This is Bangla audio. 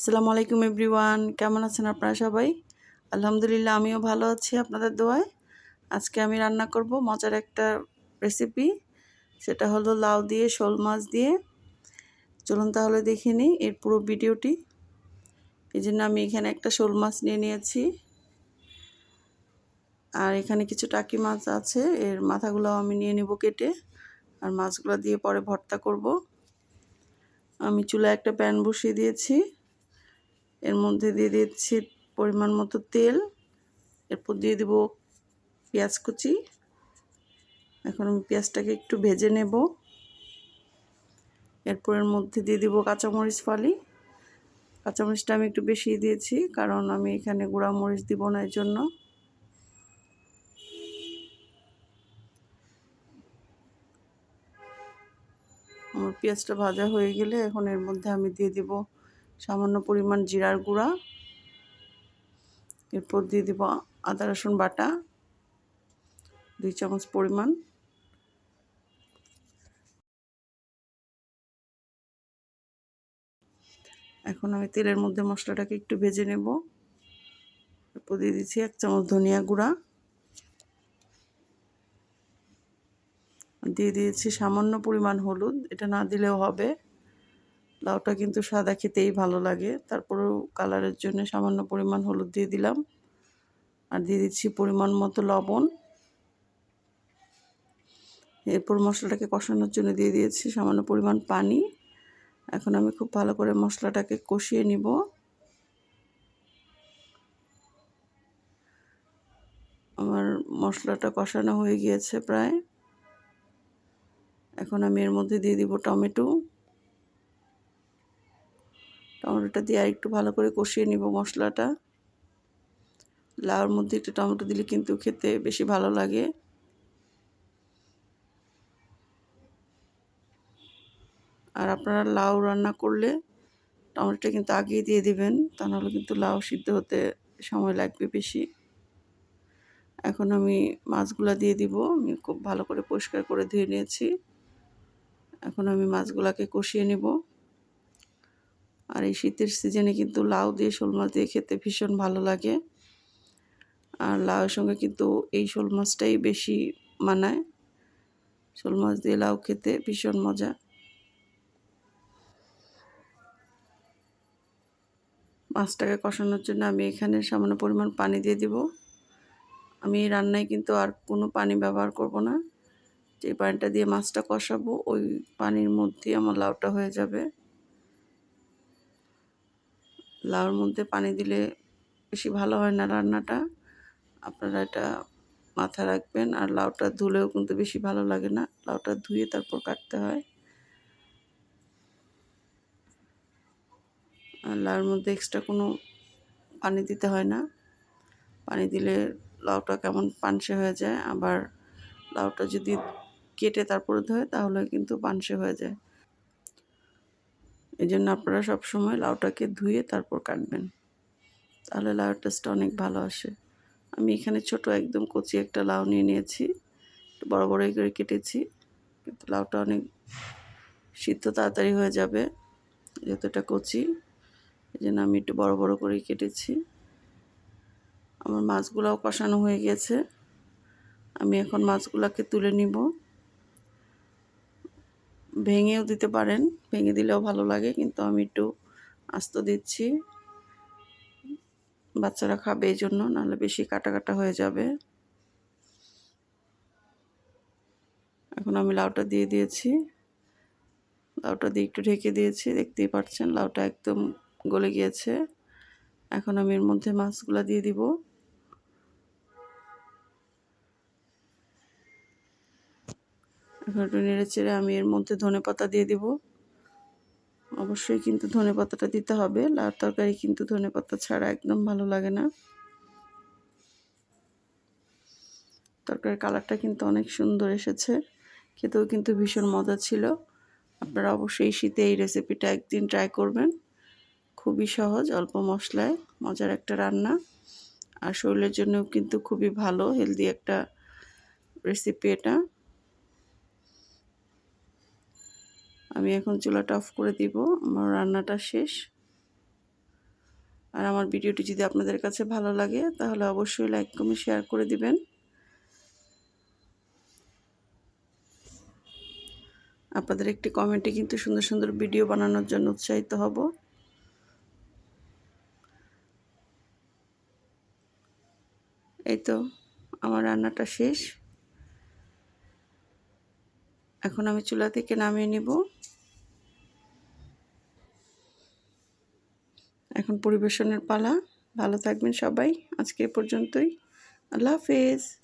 আসসালামু আলাইকুম এভরিওয়ান, কেমন আছেন আপনারা সবাই? আলহামদুলিল্লাহ, আমিও ভালো আছি আপনাদের দোয়ায়। আজকে আমি রান্না করব মজার একটা রেসিপি সেটা হলো লাউ দিয়ে, শোল মাছ দিয়ে। চলুন তাহলে দেখে নিই এর পুরো ভিডিওটি। এই জন্য আমি এখানে একটা শোল মাছ নিয়ে নিয়েছি। আর এখানে কিছু টাকি মাছ আছে, এর মাথাগুলো আমি নিয়ে নেব কেটে, আর মাছগুলো দিয়ে পরে ভর্তা করব। আমি চুলায় একটা প্যান বসিয়ে দিয়েছি। এর মধ্যে দিয়ে দিচ্ছি পরিমাণ মতো তেল। এরপর দিয়ে দেব পেঁয়াজ কুচি। এখন আমি পেঁয়াজটাকে একটু ভেজে নেব। এরপর এর মধ্যে দিয়ে দিব কাঁচামরিচ ফালি। কাঁচামরিচটা আমি একটু বেশি দিয়েছি, কারণ আমি এখানে গুঁড়া মরিচ দিব না এর জন্য আমার পেঁয়াজটা ভাজা হয়ে গেলে এখন এর মধ্যে আমি দিয়ে দিব সামান্য পরিমাণ জিরার গুঁড়া। এরপর দিয়ে দিব আদা, রসুন বাটা, দুই চামচ পরিমাণ। এখন আমি তেলের মধ্যে মশলাটাকে একটু ভেজে নেব। এরপর দিয়ে দিচ্ছি এক চামচ ধনিয়া গুঁড়া। দিয়ে দিয়েছি সামান্য পরিমাণ হলুদ, এটা না দিলেও হবে। লাউটা কিন্তু সাদা খেতেই ভালো লাগে। তারপরেও কালারের জন্য সামান্য পরিমাণ হলুদ দিয়ে দিলাম। আর দিয়ে দিচ্ছি পরিমাণ মতো লবণ। এরপর মশলাটাকে কষানোর জন্য দিয়ে দিয়েছি সামান্য পরিমাণ পানি। এখন আমি খুব ভালো করে মশলাটাকে কষিয়ে নিব। আমার মশলাটা কষানো হয়ে গিয়েছে প্রায়। এখন আমি এর মধ্যে দিয়ে দিব টমেটো। টমেটোটা দিয়ে আর একটু ভালো করে কষিয়ে নিব মশলাটা। লাউর মধ্যে একটু টমেটো দিলে কিন্তু খেতে বেশি ভালো লাগে। আর আপনারা লাউ রান্না করলে টমেটোটা কিন্তু আগিয়ে দিয়ে দিবেন, তা নাহলে কিন্তু লাউ সিদ্ধ হতে সময় লাগবে বেশি। এখন আমি মাছগুলা দিয়ে দিব, আমি খুব ভালো করে পরিষ্কার করে ধুয়ে নিয়েছি। এখন আমি মাছগুলাকে কষিয়ে নেব। আর এই শীতের সিজনে কিন্তু লাউ দিয়ে শোল মাছ দিয়ে খেতে ভীষণ ভালো লাগে। আর লাউয়ের সঙ্গে কিন্তু এই শোল মাছটাই বেশি মানায়। শোল মাছ দিয়ে লাউ খেতে ভীষণ মজা। মাছটাকে কষানোর জন্য আমি এখানে সামান্য পরিমাণ পানি দিয়ে দিব। আমি রান্নায় কিন্তু আর কোনো পানি ব্যবহার করব না। যে পানিটা দিয়ে মাছটা কষাবো, ওই পানির মধ্যেই আমার লাউটা হয়ে যাবে। লাউর মধ্যে পানি দিলে বেশি ভালো হয় না রান্নাটা। আপনারা এটা মাথা রাখবেন। আর লাউটা ধুলেও কিন্তু বেশি ভালো লাগে না। লাউটা ধুয়ে তারপর কাটতে হয়। আর লাউর মধ্যে এক্সট্রা কোনো পানি দিতে হয় না। পানি দিলে লাউটা কেমন পানসে হয়ে যায়। আবার লাউটা যদি কেটে তারপরে ধোয়, তাহলে কিন্তু পানসে হয়ে যায়। এই জন্য আপনারা সবসময় লাউটাকে ধুয়ে তারপর কাটবেন। তাহলে লাউর টেস্টটা অনেক ভালো আসে। আমি এখানে ছোট একদম কচি একটা লাউ নিয়ে নিয়েছি। বড় বড় করে কেটেছি। কিন্তু লাউটা অনেক সিদ্ধ তাড়াতাড়ি হয়ে যাবে, যেহেতু এটা কচি। এই জন্য আমি একটু বড় বড় করে কেটেছি। আমার মাছগুলাও কষানো হয়ে গেছে। আমি এখন মাছগুলাকে তুলে নিব। ভেঙেও দিতে পারেন, ভেঙে দিলেও ভালো লাগে, কিন্তু আমি একটু আস্ত দিচ্ছি। বাচ্চারা খাবে এই জন্য নাহলে বেশি কাটা কাটা হয়ে যাবে। এখন আমি লাউটা দিয়ে দিয়েছি। লাউটা দিয়ে একটু ঢেকে দিয়েছি, দেখতেই পাচ্ছেন লাউটা একদম গলে গিয়েছে। এখন আমি এর মধ্যে মাছগুলা দিয়ে দিব। একটু নেড়ে চেড়ে আমি এর মধ্যে ধনে পাতা দিয়ে দিব। অবশ্যই কিন্তু ধনে পাতাটা দিতে হবে। লাউ তরকারি কিন্তু ধনে পাতা ছাড়া একদম ভালো লাগে না। তরকারির কালারটা কিন্তু অনেক সুন্দর এসেছে। খেতেও কিন্তু ভীষণ মজা ছিল। আপনারা অবশ্যই শীতে এই রেসিপিটা একদিন ট্রাই করবেন। খুবই সহজ, অল্প মশলায়, মজার একটা রান্না। আর শরীরের জন্যও কিন্তু খুবই ভালো, হেলদি একটা রেসিপি এটা। আমি এখন চুলাটা অফ করে দিব, আমার রান্নাটা শেষ। আর আমার ভিডিওটি যদি আপনাদের কাছে ভালো লাগে, তাহলে অবশ্যই লাইক কমেন্ট শেয়ার করে দিবেন। আপনাদের একটি কমেন্টে কিন্তু সুন্দর সুন্দর ভিডিও বানানোর জন্য উৎসাহিত হব। এই তো, আমার রান্নাটা শেষ। এখন আমি চুলা থেকে নামিয়ে নিব। এখন পরিবেশনের পালা। ভালো থাকবেন সবাই। আজকে পর্যন্তই। আল্লাহ হাফেজ।